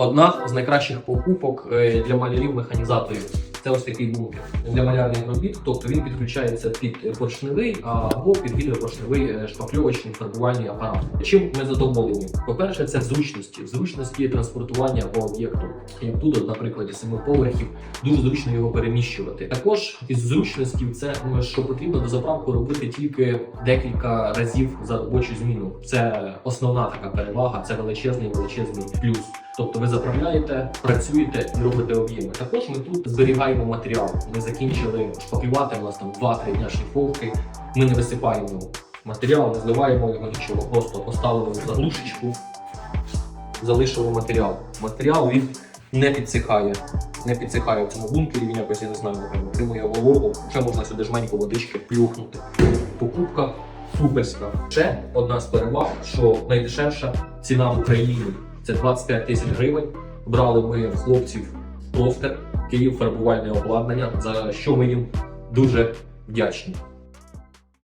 Одна з найкращих покупок е, для малярів-механізаторів. Це ось такий бункер для малярних робіт. Тобто він підключається під поршневий або під гідропоршневий е, шпакльовочний фарбувальний апарат. Чим ми задоволені? По-перше, це зручності, зручності транспортування по об'єкту. Як тут, от, на прикладі семи поверхів, дуже зручно його переміщувати. Також із зручності це що потрібно до заправку робити тільки декілька разів за робочу зміну. Це основна така перевага, це величезний величезний плюс. Тобто ви заправляєте, працюєте і робите об'єми. Також ми тут зберігаємо матеріал. Ми закінчили шпаклювати, у нас там 2-3 дня шліфовки. Ми не висипаємо матеріал, не зливаємо його нічого, просто поставили заглушечку, залишили матеріал. Матеріал він не підсихає. Не підсихає в цьому бункері, він якось я не знаю, отримує вологу. Ще можна сюди жменько водички плюхнути. Покупка суперська. Ще одна з переваг, що найдешевша ціна в Україні це 25 тисяч гривень. Брали ми в хлопців профтер, Київ фарбувальне обладнання, за що ми їм дуже вдячні.